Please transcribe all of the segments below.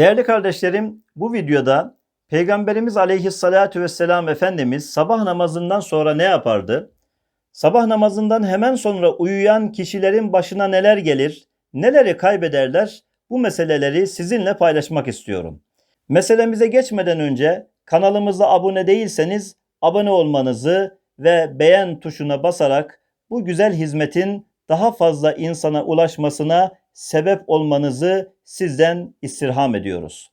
Değerli kardeşlerim, bu videoda Peygamberimiz Aleyhisselatü Vesselam Efendimiz sabah namazından sonra ne yapardı? Sabah namazından hemen sonra uyuyan kişilerin başına neler gelir, neleri kaybederler? Bu meseleleri sizinle paylaşmak istiyorum. Meselemize geçmeden önce kanalımıza abone değilseniz abone olmanızı ve beğen tuşuna basarak bu güzel hizmetin daha fazla insana ulaşmasına sebep olmanızı sizden istirham ediyoruz.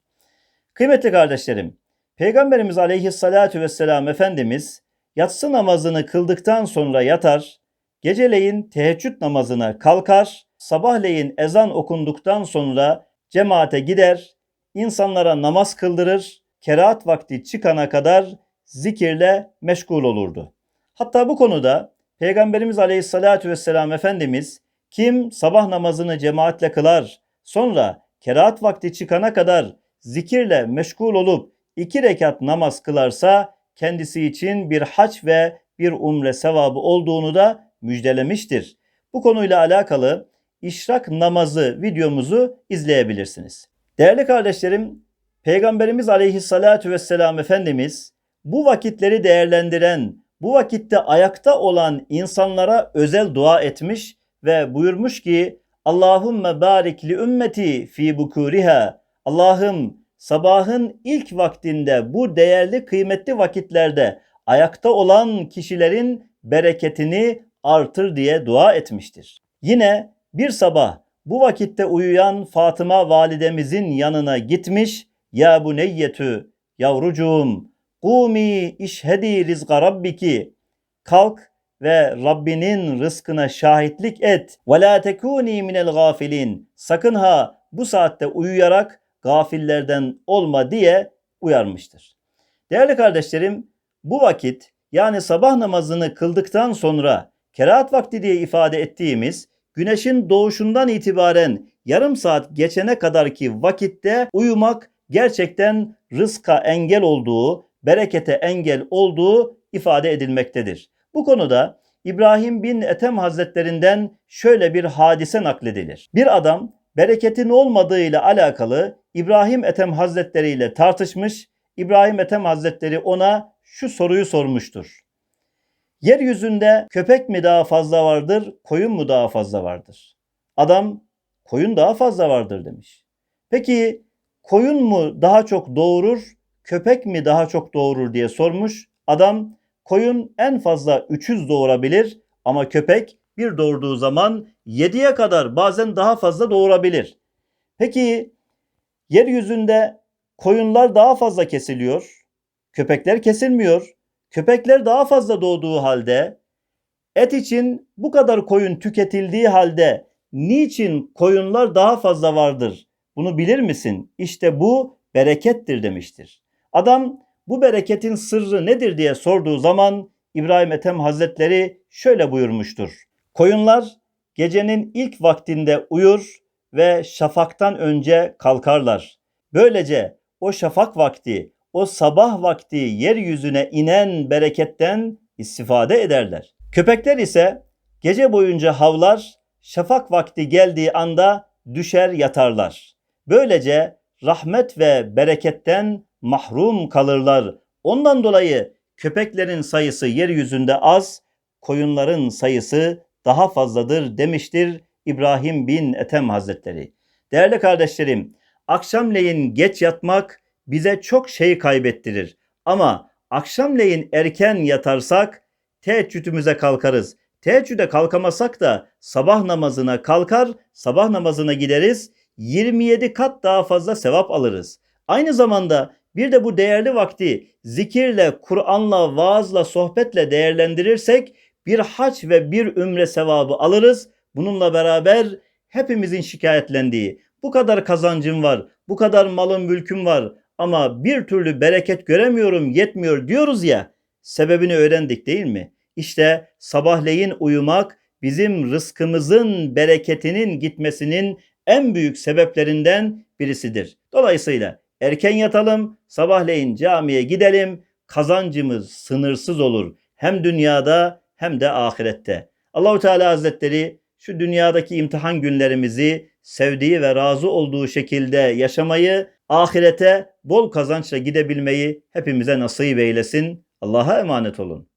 Kıymetli kardeşlerim, Peygamberimiz Aleyhisselatü Vesselam Efendimiz yatsı namazını kıldıktan sonra yatar, geceleyin teheccüd namazına kalkar, sabahleyin ezan okunduktan sonra cemaate gider, insanlara namaz kıldırır, kerahat vakti çıkana kadar zikirle meşgul olurdu. Hatta bu konuda Peygamberimiz Aleyhisselatü Vesselam Efendimiz kim sabah namazını cemaatle kılar, sonra kerahat vakti çıkana kadar zikirle meşgul olup iki rekat namaz kılarsa kendisi için bir haç ve bir umre sevabı olduğunu da müjdelemiştir. Bu konuyla alakalı işrak namazı videomuzu izleyebilirsiniz. Değerli kardeşlerim, Peygamberimiz Aleyhisselatü Vesselam Efendimiz bu vakitleri değerlendiren, bu vakitte ayakta olan insanlara özel dua etmiş ve buyurmuş ki Allahümme barik li ümmeti fi bukuriha. Allah'ım sabahın ilk vaktinde bu değerli kıymetli vakitlerde ayakta olan kişilerin bereketini artır diye dua etmiştir. Yine bir sabah bu vakitte uyuyan Fatıma validemizin yanına gitmiş. Ya bu neyyetü yavrucuğum kumi işhedi rizqa rabbiki kalk ve Rabbinin rızkına şahitlik et. Ve la tekuni minel gafilin. Sakın ha bu saatte uyuyarak gafillerden olma diye uyarmıştır. Değerli kardeşlerim, bu vakit yani sabah namazını kıldıktan sonra kerahat vakti diye ifade ettiğimiz güneşin doğuşundan itibaren yarım saat geçene kadarki vakitte uyumak gerçekten rızka engel olduğu, berekete engel olduğu ifade edilmektedir. Bu konuda İbrahim bin Ethem Hazretlerinden şöyle bir hadise nakledilir. Bir adam bereketin olmadığı ile alakalı İbrahim Ethem Hazretleri ile tartışmış. İbrahim Ethem Hazretleri ona şu soruyu sormuştur. Yeryüzünde köpek mi daha fazla vardır, koyun mu daha fazla vardır? Adam koyun daha fazla vardır demiş. Peki koyun mu daha çok doğurur, köpek mi daha çok doğurur diye sormuş. Adam koyun en fazla 300 doğurabilir ama köpek bir doğurduğu zaman 7'ye kadar bazen daha fazla doğurabilir. Peki yeryüzünde koyunlar daha fazla kesiliyor, köpekler kesilmiyor. Köpekler daha fazla doğduğu halde et için bu kadar koyun tüketildiği halde niçin koyunlar daha fazla vardır? Bunu bilir misin? İşte bu berekettir demiştir. Adam bu bereketin sırrı nedir diye sorduğu zaman İbrahim Ethem Hazretleri şöyle buyurmuştur. Koyunlar gecenin ilk vaktinde uyur ve şafaktan önce kalkarlar. Böylece o şafak vakti, o sabah vakti yeryüzüne inen bereketten istifade ederler. Köpekler ise gece boyunca havlar, şafak vakti geldiği anda düşer yatarlar. Böylece rahmet ve bereketten mahrum kalırlar. Ondan dolayı köpeklerin sayısı yeryüzünde az, koyunların sayısı daha fazladır demiştir İbrahim bin Ethem Hazretleri. Değerli kardeşlerim, akşamleyin geç yatmak bize çok şey kaybettirir. Ama akşamleyin erken yatarsak teheccüdümüze kalkarız. Teheccüde kalkamasak da sabah namazına kalkar, sabah namazına gideriz. 27 kat daha fazla sevap alırız. Aynı zamanda bir de bu değerli vakti zikirle, Kur'an'la, vaazla, sohbetle değerlendirirsek bir haç ve bir ümre sevabı alırız. Bununla beraber hepimizin şikayetlendiği bu kadar kazancım var, bu kadar malım mülküm var ama bir türlü bereket göremiyorum, yetmiyor diyoruz ya. Sebebini öğrendik değil mi? İşte sabahleyin uyumak bizim rızkımızın bereketinin gitmesinin en büyük sebeplerinden birisidir. Dolayısıyla erken yatalım, sabahleyin camiye gidelim, kazancımız sınırsız olur. Hem dünyada hem de ahirette. Allahu Teala Hazretleri şu dünyadaki imtihan günlerimizi sevdiği ve razı olduğu şekilde yaşamayı ahirete bol kazançla gidebilmeyi hepimize nasip eylesin. Allah'a emanet olun.